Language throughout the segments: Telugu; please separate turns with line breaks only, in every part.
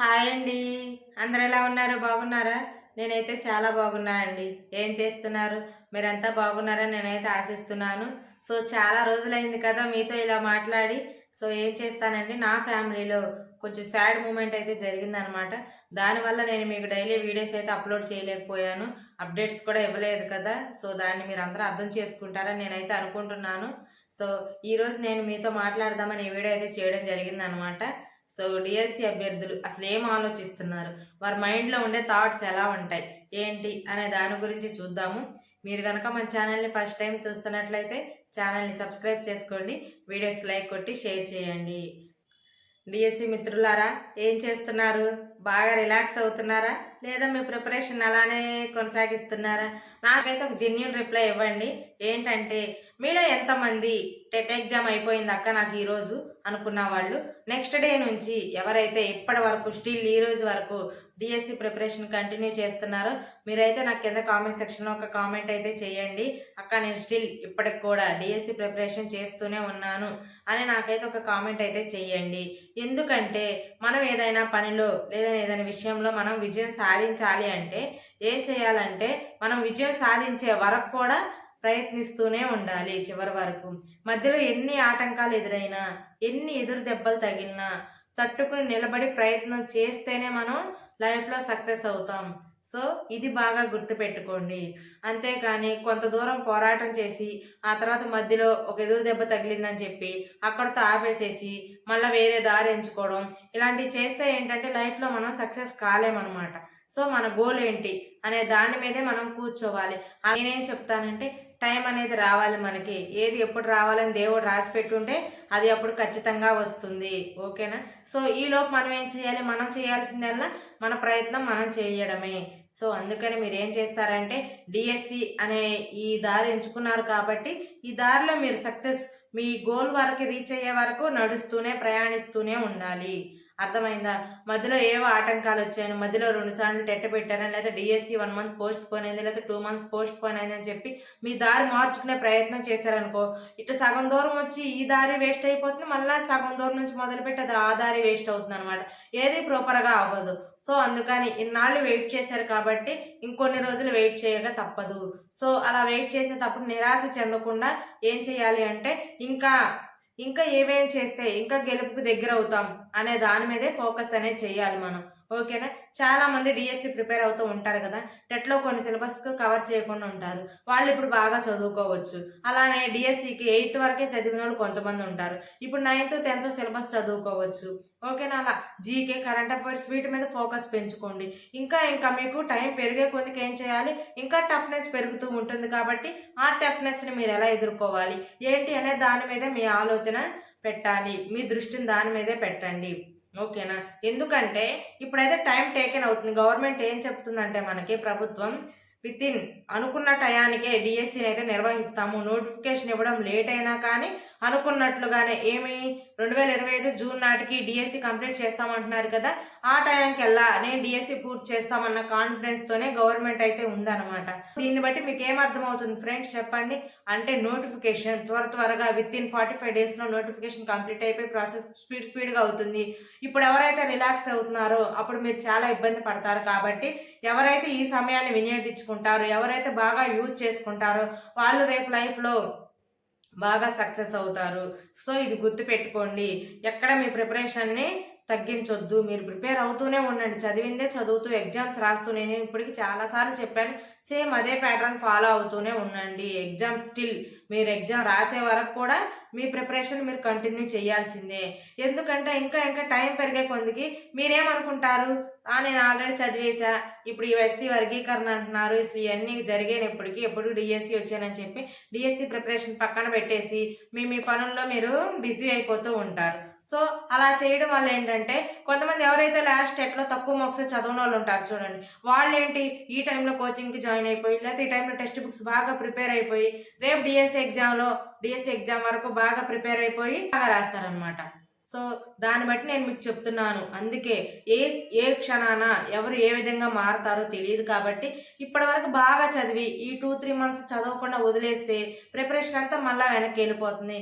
హాయ్ అండి. అందరు ఎలా ఉన్నారు? బాగున్నారా? నేనైతే చాలా బాగున్నానండి ఏం చేస్తున్నారు? మీరంతా బాగున్నారని నేనైతే ఆశిస్తున్నాను. సో చాలా రోజులైంది కదా మీతో ఇలా మాట్లాడి. సో ఏం చేస్తానండి? నా ఫ్యామిలీలో కొంచెం సాడ్ మూమెంట్ అయితే జరిగిందనమాట. దానివల్ల నేను మీకు డైలీ వీడియోస్ అయితే అప్లోడ్ చేయలేకపోయాను. అప్డేట్స్ కూడా ఇవ్వలేదు కదా. సో దాన్ని మీరు అందరూ అర్థం చేసుకుంటారని నేనైతే అనుకుంటున్నాను. సో ఈరోజు నేను మీతో మాట్లాడదామని ఈ వీడియో అయితే చేయడం జరిగిందనమాట. సో డిఎస్సి అభ్యర్థులు అసలు ఏం ఆలోచిస్తున్నారు? వారి మైండ్లో ఉండే థాట్స్ ఎలా ఉంటాయి? ఏంటి? అనే దాని గురించి చూద్దాము. మీరు కనుక మన ఛానల్ని ఫస్ట్ టైం చూస్తున్నట్లయితే ఛానల్ని సబ్స్క్రైబ్ చేసుకోండి. వీడియోస్ లైక్ కొట్టి షేర్ చేయండి. డిఎస్సి మిత్రులారా ఏం చేస్తున్నారు? బాగా రిలాక్స్ అవుతున్నారా? లేదా మీ ప్రిపరేషన్ అలానే కొనసాగిస్తున్నారా? నాకైతే ఒక జెన్యున్ రిప్లై ఇవ్వండి. ఏంటంటే మీలో ఎంతమంది టెట్ ఎగ్జామ్ అయిపోయింది అక్క నాకు ఈరోజు అనుకున్న వాళ్ళు నెక్స్ట్ డే నుంచి ఎవరైతే ఇప్పటి వరకు స్టిల్ ఈ రోజు వరకు డిఎస్సి ప్రిపరేషన్ కంటిన్యూ చేస్తున్నారో మీరైతే నాకు కింద కామెంట్ సెక్షన్లో ఒక కామెంట్ అయితే చేయండి. అక్క నేను స్టిల్ ఇప్పటికి కూడా డిఎస్సి ప్రిపరేషన్ చేస్తూనే ఉన్నాను అని నాకైతే ఒక కామెంట్ అయితే చేయండి. ఎందుకంటే మనం ఏదైనా పనిలో లేదా ఏదైనా విషయంలో మనం విజయం సాధించాలి అంటే ఏం చేయాలంటే మనం విజయం సాధించే వరకు కూడా ప్రయత్నిస్తూనే ఉండాలి చివరి వరకు. మధ్యలో ఎన్ని ఆటంకాలు ఎదురైనా ఎన్ని ఎదురు దెబ్బలు తగిలినా తట్టుకుని నిలబడి ప్రయత్నం చేస్తేనే మనం లైఫ్లో సక్సెస్ అవుతాం. సో ఇది బాగా గుర్తుపెట్టుకోండి. అంతేకాని కొంత దూరం పోరాటం చేసి ఆ తర్వాత మధ్యలో ఒక ఎదురు దెబ్బ తగిలిందని చెప్పి అక్కడతో ఆపేసేసి మళ్ళీ వేరే దారి ఎంచుకోవడం ఇలాంటివి చేస్తే ఏంటంటే లైఫ్లో మనం సక్సెస్ కాలేమన్నమాట. సో మన గోల్ ఏంటి అనే దాని మీదే మనం కూర్చోవాలి. నేనేం చెప్తానంటే టైం అనేది రావాలి మనకి. ఏది ఎప్పుడు రావాలని దేవుడు రాసి పెట్టుంటే అది అప్పుడు ఖచ్చితంగా వస్తుంది. ఓకేనా? సో ఈలోపు మనం ఏం చేయాలి? మనం చేయాల్సిందల్లా మన ప్రయత్నం మనం చేయడమే. సో అందుకని మీరు ఏం చేస్తారంటే డిఎస్సి అనే ఈ దారి ఎంచుకున్నారు కాబట్టి ఈ దారిలో మీరు సక్సెస్ మీ గోల్ వరకు రీచ్ అయ్యే వరకు నడుస్తూనే ప్రయాణిస్తూనే ఉండాలి. అర్థమైందా? మధ్యలో ఏవో ఆటంకాలు వచ్చాయని మధ్యలో రెండు సార్లు పెట్టారని లేదా DSC one month postpone అయింది లేదా టూ మంత్స్ పోస్ట్ పోన్ అయింది అని చెప్పి మీ దారి మార్చుకునే ప్రయత్నం చేశారనుకో ఇటు సగం దూరం వచ్చి ఈ దారి వేస్ట్ అయిపోతుంది మళ్ళీ సగం దూరం నుంచి మొదలుపెట్టి అది ఆ దారి వేస్ట్ అవుతుంది అనమాట ఏది ప్రాపర్గా అవ్వదు. సో అందుకని ఇన్నాళ్ళు వెయిట్ చేశారు కాబట్టి ఇంకొన్ని రోజులు వెయిట్ చేయక తప్పదు. సో అలా వెయిట్ చేసేటప్పుడు నిరాశ చెందకుండా ఏం చేయాలి అంటే ఇంకా ఇంకా ఏమేం చేస్తే ఇంకా గెలుపుకు దగ్గర అవుతాం అనే దాని మీదే ఫోకస్ అనేది చేయాలి మనం. ఓకేనా? చాలా మంది డిఎస్సి ప్రిపేర్ అవుతూ ఉంటారు కదా. టెట్లో కొన్ని సిలబస్ కవర్ చేయకుండా ఉంటారు. వాళ్ళు ఇప్పుడు బాగా చదువుకోవచ్చు. అలానే డిఎస్సికి ఎయిత్ వరకే చదివిన వాళ్ళు కొంతమంది ఉంటారు. ఇప్పుడు నైన్త్ టెన్త్ సిలబస్ చదువుకోవచ్చు. ఓకేనా? అలా జీకే కరెంట్ అఫైర్స్ వీటి మీద ఫోకస్ పెంచుకోండి. ఇంకా ఇంకా మీకు టైం పెరిగే కొద్దికి ఏం చేయాలి? ఇంకా టఫ్నెస్ పెరుగుతూ ఉంటుంది కాబట్టి ఆ టఫ్నెస్ని మీరు ఎలా ఎదుర్కోవాలి? ఏంటి అనే దాని మీద మీ ఆలోచన పెట్టాలి. మీ దృష్టిని దాని మీదే పెట్టండి. ఓకేనా? ఎందుకంటే ఇప్పుడైతే టైం టేకెన్ అవుతుంది. గవర్నమెంట్ ఏం చెప్తుందంటే మనకి ప్రభుత్వం విత్ ఇన్ అనుకున్న టయానికే డిఎస్సిని అయితే నిర్వహిస్తాము. నోటిఫికేషన్ ఇవ్వడం లేట్ అయినా కానీ అనుకున్నట్లుగానే ఏమి? రెండు వేల ఇరవై ఐదు జూన్ నాటికి డిఎస్సి కంప్లీట్ చేస్తామంటున్నారు కదా. ఆ టైంకి వెళ్ళా నేను డిఎస్సి పూర్తి చేస్తామన్న కాన్ఫిడెన్స్తోనే గవర్నమెంట్ అయితే ఉందన్నమాట. దీన్ని బట్టి మీకు ఏమర్థం అవుతుంది ఫ్రెండ్స్ చెప్పండి. అంటే నోటిఫికేషన్ త్వర త్వరగా విత్ ఇన్ ఫార్టీ ఫైవ్ డేస్లో నోటిఫికేషన్ కంప్లీట్ అయిపోయి ప్రాసెస్ స్పీడ్ స్పీడ్గా అవుతుంది. ఇప్పుడు ఎవరైతే రిలాక్స్ అవుతున్నారో అప్పుడు మీరు చాలా ఇబ్బంది పడతారు కాబట్టి ఎవరైతే ఈ సమయాన్ని వినియోగించుకుంటారో ఎవరైతే బాగా యూజ్ చేసుకుంటారో వాళ్ళు రేపు లైఫ్లో బాగా సక్సెస్ అవుతారు. సో ఇది గుర్తుపెట్టుకోండి ఎక్కడ మీ ప్రిపరేషన్ని తగ్గించొద్దు. మీరు ప్రిపేర్ అవుతూనే ఉండండి. చదివిందే చదువుతూ ఎగ్జామ్స్ రాస్తూ నేను ఇప్పటికి చాలాసార్లు చెప్పాను సేమ్ అదే ప్యాటర్న్ ఫాలో అవుతూనే ఉండండి. ఎగ్జామ్ టిల్ మీరు ఎగ్జామ్ రాసే వరకు కూడా మీ ప్రిపరేషన్ మీరు కంటిన్యూ చేయాల్సిందే. ఎందుకంటే ఇంకా ఇంకా టైం పెరిగే కొందికి మీరేమనుకుంటారు? ఆ నేను ఆల్రెడీ చదివేశా ఇప్పుడు ఈ ఎస్సీ వర్గీకరణ అంటున్నారు. ఇవన్నీ జరిగేనప్పటికీ ఎప్పుడు డిఎస్సి వచ్చానని చెప్పి డిఎస్సి ప్రిపరేషన్ పక్కన పెట్టేసి మీ మీ పనుల్లో మీరు బిజీ అయిపోతూ ఉంటారు. సో అలా చేయడం వల్ల ఏంటంటే కొంతమంది ఎవరైతే లాస్ట్ ఎట్లో తక్కువ మార్క్స్ చదవని వాళ్ళు ఉంటారు చూడండి వాళ్ళు ఏంటి ఈ టైంలో కోచింగ్కి జాయిన్ అయిపోయి లేకపోతే ఈ టైంలో టెక్స్ట్ బుక్స్ బాగా ప్రిపేర్ అయిపోయి రేపు డిఎస్సి ఎగ్జామ్లో డిఎస్సి ఎగ్జామ్ వరకు బాగా ప్రిపేర్ అయిపోయి బాగా రాస్తారనమాట సో దాన్ని బట్టి నేను మీకు చెప్తున్నాను. అందుకే ఏ ఏ క్షణాన ఎవరు ఏ విధంగా మారుతారో తెలియదు కాబట్టి ఇప్పటి వరకు బాగా చదివి ఈ టూ త్రీ మంత్స్ చదవకుండా వదిలేస్తే ప్రిపరేషన్ అంతా మళ్ళీ వెనక్కి వెళ్ళిపోతుంది.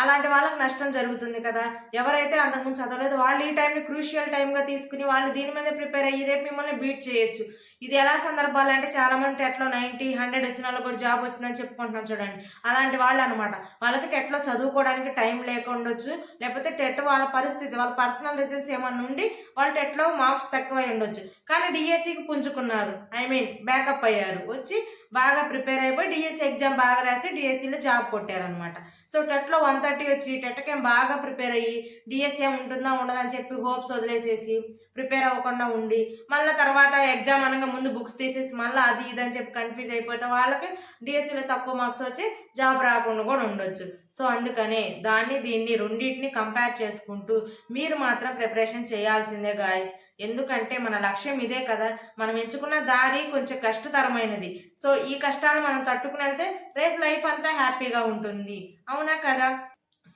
అలాంటి వాళ్ళకి నష్టం జరుగుతుంది కదా. ఎవరైతే అంతకుముందు చదవలేదు వాళ్ళు ఈ టైంని క్రూషియల్ టైంగా తీసుకుని వాళ్ళు దీని మీద ప్రిపేర్ అయ్యి రేపు మిమ్మల్ని బీట్ చేయొచ్చు. ఇది ఎలా సందర్భాలు అంటే చాలా మంది టెట్లో నైంటీ హండ్రెడ్ వచ్చిన వాళ్ళకి కూడా జాబ్ వచ్చిందని చెప్పుకుంటున్నాం చూడండి. అలాంటి వాళ్ళు అనమాట వాళ్ళకి టెట్లో చదువుకోవడానికి టైం లేకుండొచ్చు లేకపోతే టెట్ వాళ్ళ పరిస్థితి వాళ్ళ పర్సనల్ రీజన్స్ ఏమన్నా ఉండి వాళ్ళు టెట్లో మార్క్స్ తక్కువై ఉండొచ్చు. కానీ డిఎస్సికి పుంజుకున్నారు. ఐ మీన్ బ్యాకప్ అయ్యారు. వచ్చి బాగా ప్రిపేర్ అయిపోయి డిఎస్సి ఎగ్జామ్ బాగా రాసి డిఎస్సిలో జాబ్ కొట్టారనమాట సో టెట్లో వన్ థర్టీ వచ్చి టెట్కేం బాగా ప్రిపేర్ అయ్యి డిఎస్సి ఏం ఉంటుందా ఉండదా అని చెప్పి హోప్స్ వదిలేసేసి ప్రిపేర్ అవ్వకుండా ఉండి మళ్ళీ తర్వాత ఎగ్జామ్ అనగా ముందు బుక్స్ తీసేసి మళ్ళీ అది ఇది అని చెప్పి కన్ఫ్యూజ్ అయిపోతే వాళ్ళకి డిఎస్సిలో తక్కువ మార్క్స్ వచ్చి జాబ్ రాకుండా కూడా ఉండొచ్చు. సో అందుకనే దాన్ని దీన్ని రెండింటిని కంపేర్ చేసుకుంటూ మీరు మాత్రం ప్రిపరేషన్ చేయాల్సిందే గాయస్. ఎందుకంటే మన లక్ష్యం ఇదే కదా. మనం ఎంచుకున్న దారి కొంచెం కష్టతరమైనది. సో ఈ కష్టాలు మనం తట్టుకుని వెళ్తే రేపు లైఫ్ అంతా హ్యాపీగా ఉంటుంది. అవునా కదా?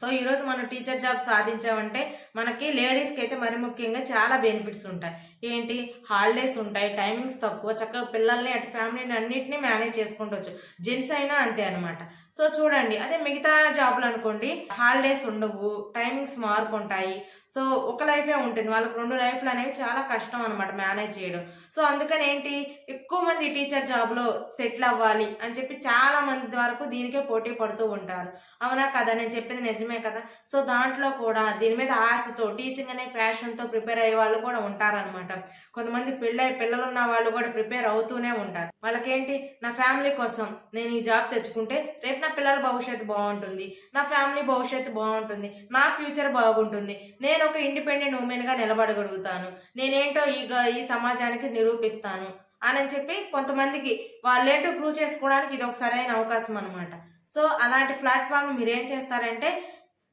సో ఈరోజు మనం టీచర్ జాబ్ సాధించామంటే మనకి లేడీస్కి అయితే మరి ముఖ్యంగా చాలా బెనిఫిట్స్ ఉంటాయి. ఏంటి? హాలిడేస్ ఉంటాయి టైమింగ్స్ తక్కువ చక్కగా పిల్లల్ని అటు ఫ్యామిలీని అన్నింటినీ మేనేజ్ చేసుకుంటవచ్చు జెంట్స్ అయినా అంతే అనమాట సో చూడండి అదే మిగతా జాబ్లు అనుకోండి హాలిడేస్ ఉండవు టైమింగ్స్ మార్పు ఉంటాయి. సో ఒక లైఫే ఉంటుంది వాళ్ళకి రెండు లైఫ్లు అనేవి చాలా కష్టం అనమాట మేనేజ్ చేయడం. సో అందుకని ఏంటి? ఎక్కువ మంది టీచర్ జాబ్లో సెటిల్ అవ్వాలి అని చెప్పి చాలా మంది వరకు దీనికే పోటీ పడుతూ ఉంటారు. అవునా కదా? నేను చెప్పింది నిజమే కదా? సో దాంట్లో కూడా దీని మీద ఆశతో టీచింగ్ అనే ప్యాషన్తో ప్రిపేర్ అయ్యే వాళ్ళు కూడా ఉంటారనమాట కొంతమంది పెళ్ళై పిల్లలు ఉన్న వాళ్ళు కూడా ప్రిపేర్ అవుతూనే ఉంటారు. వాళ్ళకేంటి? నా ఫ్యామిలీ కోసం నేను ఈ జాబ్ తెచ్చుకుంటే రేపు నా పిల్లల భవిష్యత్తు బాగుంటుంది. నా ఫ్యామిలీ భవిష్యత్తు బాగుంటుంది. నా ఫ్యూచర్ బాగుంటుంది. నేను ఒక ఇండిపెండెంట్ ఉమెన్గా నిలబడగలుగుతాను. నేనేంటో ఈ ఈ సమాజానికి నిరూపిస్తాను అని చెప్పి కొంతమందికి వాళ్ళేంటో ప్రూవ్ చేసుకోవడానికి ఇది ఒక సరైన అవకాశం అనమాట సో అలాంటి ప్లాట్ఫామ్ మీరు ఏం చేస్తారంటే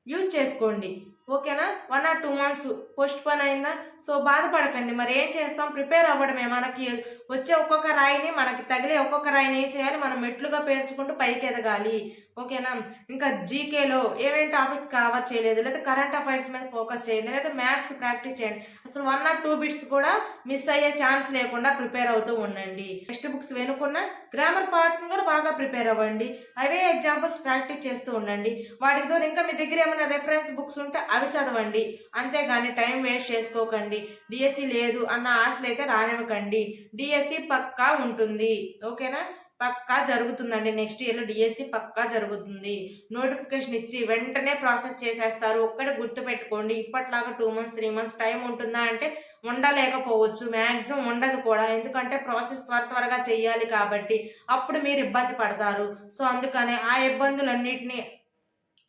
యూజ్ చేసుకోండి. ఓకేనా? One or two months postpone అయిందా? సో బాధపడకండి. మరి ఏం చేస్తాం? ప్రిపేర్ అవ్వడమే. మనకి వచ్చే ఒక్కొక్క రాయిని మనకి తగిలే ఒక్కొక్క రాయిని ఏం చేయాలి? మనం మెట్లుగా పేర్చుకుంటూ పైకి ఎదగాలి ఓకేనా? ఇంకా జీకేలో ఏమేమి టాపిక్స్ కవర్ చేయలేదు? లేదా కరెంట్ అఫైర్స్ మీద ఫోకస్ చేయండి. లేదా మ్యాథ్స్ ప్రాక్టీస్ చేయండి. అసలు వన్ ఆర్ టూ బిట్స్ కూడా మిస్ అయ్యే ఛాన్స్ లేకుండా ప్రిపేర్ అవుతూ ఉండండి. టెక్స్ట్ బుక్స్ వెనుకున్న గ్రామర్ పార్ట్స్ని కూడా బాగా ప్రిపేర్ అవ్వండి. అవే ఎగ్జాంపుల్స్ ప్రాక్టీస్ చేస్తూ ఉండండి. వాటికి తోడు ఇంకా మీ దగ్గర ఏమైనా రెఫరెన్స్ బుక్స్ ఉంటే అవి చదవండి. అంతేగాని టైం వేస్ట్ చేసుకోకండి. డిఎస్సి లేదు అన్న ఆశలు అయితే రానివ్వకండి డిఎస్సి పక్కా ఉంటుంది. ఓకేనా పక్కా జరుగుతుందండి. నెక్స్ట్ ఇయర్లో డిఎస్సి పక్కా జరుగుతుంది. నోటిఫికేషన్ ఇచ్చి వెంటనే ప్రాసెస్ చేసేస్తారు. ఒక్కటి గుర్తుపెట్టుకోండి. ఇప్పట్లాగా two months three months time ఉంటుందా అంటే ఉండలేకపోవచ్చు. మ్యాక్సిమం ఉండదు కూడా. ఎందుకంటే ప్రాసెస్ త్వర త్వరగా చేయాలి కాబట్టి అప్పుడు మీరు ఇబ్బంది పడతారు. సో అందుకనే ఆ ఇబ్బందులన్నింటినీ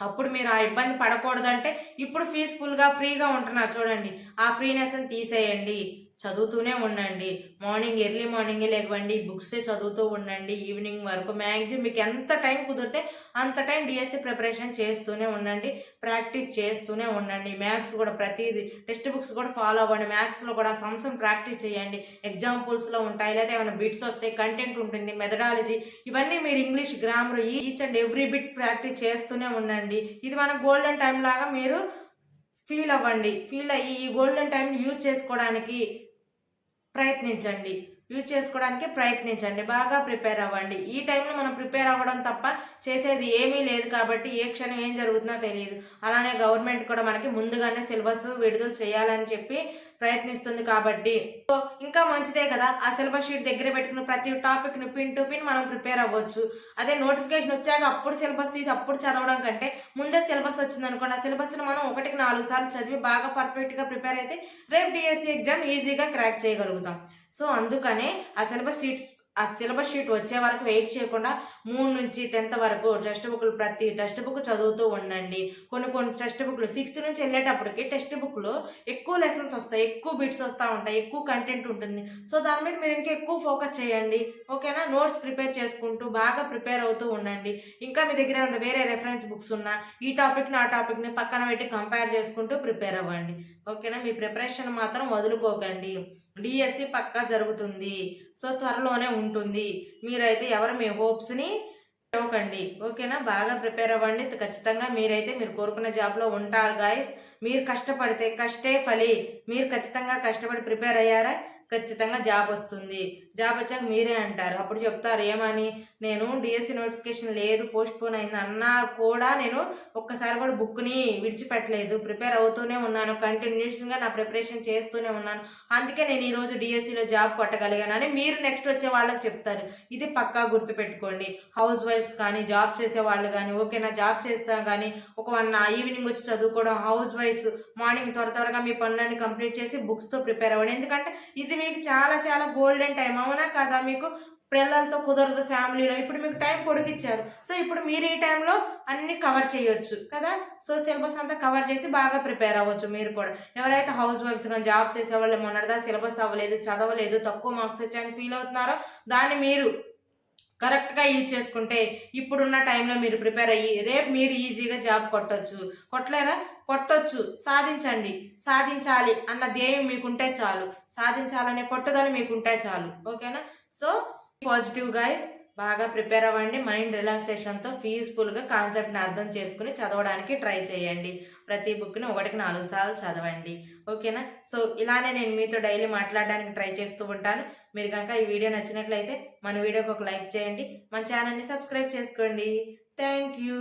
అప్పుడు మీరు ఆ ఇబ్బంది పడకూడదంటే ఇప్పుడు పీస్ఫుల్గా ఫ్రీగా ఉంటున్నారు చూడండి. ఆ ఫ్రీనెస్ని తీసేయండి. చదువుతూనే ఉండండి. మార్నింగ్ ఎర్లీ మార్నింగే లేవండి. బుక్సే చదువుతూ ఉండండి. ఈవినింగ్ వరకు మ్యాక్సిమం మీకు ఎంత టైం కుదిరితే అంత టైం డిఎస్సి ప్రిపరేషన్ చేస్తూనే ఉండండి. ప్రాక్టీస్ చేస్తూనే ఉండండి. మ్యాథ్స్ కూడా ప్రతిదీ టెక్స్ట్ బుక్స్ కూడా ఫాలో అవ్వండి. మ్యాథ్స్లో కూడా సంసం ప్రాక్టీస్ చేయండి. ఎగ్జాంపుల్స్లో ఉంటాయి. లేదా ఏమైనా బిట్స్ వస్తాయి కంటెంట్ ఉంటుంది మెథడాలజీ. ఇవన్నీ మీరు English grammar each and every bit practice చేస్తూనే ఉండండి. ఇది మన గోల్డెన్ టైం లాగా మీరు ఫీల్ అవ్వండి. ఫీల్ అయ్యి ఈ గోల్డెన్ టైం యూజ్ చేసుకోవడానికి ప్రయత్నించండి. యూజ్ చేసుకోవడానికి ప్రయత్నించండి. బాగా ప్రిపేర్ అవ్వండి. ఈ టైంలో మనం ప్రిపేర్ అవ్వడం తప్ప చేసేది ఏమీ లేదు కాబట్టి ఏ క్షణం ఏం జరుగుతుందో తెలియదు అలానే గవర్నమెంట్ కూడా మనకి ముందుగానే సిలబస్ విడుదల చేయాలని చెప్పి ప్రయత్నిస్తుంది కాబట్టి. సో ఇంకా మంచిదే కదా. ఆ సిలబస్ షీట్ దగ్గర పెట్టుకున్న ప్రతి టాపిక్ని పిన్ టు పిన్ మనం ప్రిపేర్ అవ్వచ్చు. అదే నోటిఫికేషన్ వచ్చాక అప్పుడు సిలబస్ తీసి అప్పుడు చదవడం కంటే ముందే సిలబస్ వచ్చింది అనుకోండి. ఆ సిలబస్ని మనం ఒకటికి నాలుగు సార్లు చదివి బాగా పర్ఫెక్ట్గా ప్రిపేర్ అయితే రేపు డిఎస్సి ఎగ్జామ్ ఈజీగా క్రాక్ చేయగలుగుతాం. సో అందుకనే ఆ సిలబస్ షీట్స్ ఆ సిలబస్ షీట్ వచ్చే వరకు వెయిట్ చేయకుండా మూడు నుంచి టెన్త్ వరకు టెక్స్ట్ బుక్లు ప్రతి టెక్స్ట్ బుక్ చదువుతూ ఉండండి. కొన్ని కొన్ని టెక్స్ట్ బుక్లు సిక్స్త్ నుంచి వెళ్ళేటప్పటికి టెక్స్ట్ బుక్లో ఎక్కువ లెసన్స్ వస్తాయి ఎక్కువ బిట్స్ వస్తూ ఉంటాయి ఎక్కువ కంటెంట్ ఉంటుంది. సో దాని మీద మీరు ఇంకా ఎక్కువ ఫోకస్ చేయండి. ఓకేనా? నోట్స్ ప్రిపేర్ చేసుకుంటూ బాగా ప్రిపేర్ అవుతూ ఉండండి. ఇంకా మీ దగ్గర ఏమైనా వేరే రెఫరెన్స్ బుక్స్ ఉన్నా ఈ టాపిక్ని ఆ టాపిక్ని పక్కన పెట్టి కంపేర్ చేసుకుంటూ ప్రిపేర్ అవ్వండి. ఓకేనా? మీ ప్రిపరేషన్ మాత్రం వదులుకోకండి. డిఎస్సి పక్కా జరుగుతుంది. సో త్వరలోనే ఉంటుంది. మీరైతే ఎవరు మీ హోప్స్ని ఇవ్వకండి ఓకేనా? బాగా ప్రిపేర్ అవ్వండి. ఖచ్చితంగా మీరైతే మీరు కోరుకున్న జాబ్లో ఉంటారు గాయస్. మీరు కష్టపడితే కష్టే ఫలి. మీరు ఖచ్చితంగా కష్టపడి ప్రిపేర్ అయ్యారా? ఖచ్చితంగా జాబ్ వస్తుంది. జాబ్ వచ్చాక మీరే అంటారు. అప్పుడు చెప్తారు ఏమని? నేను డిఎస్సి నోటిఫికేషన్ లేదు పోస్ట్ పోన్ అయింది అన్నా కూడా నేను ఒక్కసారి కూడా బుక్ని విడిచిపెట్టలేదు. ప్రిపేర్ అవుతూనే ఉన్నాను. కంటిన్యూషన్గా నా ప్రిపరేషన్ చేస్తూనే ఉన్నాను. అందుకే నేను ఈరోజు డిఎస్సిలో జాబ్ కొట్టగలిగానని మీరు నెక్స్ట్ వచ్చే వాళ్ళకి చెప్తారు. ఇది పక్కా గుర్తుపెట్టుకోండి. హౌస్ వైఫ్స్ కానీ జాబ్ చేసే వాళ్ళు కానీ ఓకే నా జాబ్ చేస్తాను కానీ ఒక వన్ ఈవినింగ్ వచ్చి చదువుకోవడం హౌస్ వైఫ్స్ మార్నింగ్ త్వర త్వరగా మీ పనులన్నీ కంప్లీట్ చేసి బుక్స్తో ప్రిపేర్ అవ్వడం. ఎందుకంటే ఇది మీకు చాలా చాలా గోల్డెన్ టైం అవునా కదా? మీకు పిల్లలతో కుదరదు ఫ్యామిలీలో. ఇప్పుడు మీకు టైం పొడిగిచ్చారు. సో ఇప్పుడు మీరు ఈ టైంలో అన్ని కవర్ చేయొచ్చు కదా? సో సిలబస్ అంతా కవర్ చేసి బాగా ప్రిపేర్ అవ్వచ్చు మీరు కూడా. ఎవరైతే హౌస్ వైఫ్స్ కానీ జాబ్ చేసేవాళ్ళు మొన్నటిదా సిలబస్ అవ్వలేదు చదవలేదు తక్కువ మార్క్స్ వచ్చాయని ఫీల్ అవుతున్నారో దాన్ని మీరు కరెక్ట్గా యూజ్ చేసుకుంటే ఇప్పుడున్న టైంలో మీరు ప్రిపేర్ అయ్యి రేపు మీరు ఈజీగా జాబ్ కొట్టొచ్చు. కొట్టలేరా? కొట్టొచ్చు. సాధించండి. సాధించాలి అన్న ధ్యేయం మీకుంటే చాలు. సాధించాలనే పట్టుదల మీకుంటే చాలు. ఓకేనా? సో పాజిటివ్ గైస్ బాగా ప్రిపేర్ అవ్వండి మైండ్ రిలాక్సేషన్తో పీస్ఫుల్గా కాన్సెప్ట్ని అర్థం చేసుకుని చదవడానికి ట్రై చేయండి. ప్రతి బుక్ని ఒకటికి నాలుగు సార్లు చదవండి. ఓకేనా? సో ఇలానే నేను మీతో డైలీ మాట్లాడడానికి ట్రై చేస్తూ ఉంటాను. మీరు కనుక ఈ వీడియో నచ్చినట్లయితే మన వీడియోకి ఒక లైక్ చేయండి. మన ఛానల్ని సబ్స్క్రైబ్ చేసుకోండి. Thank you.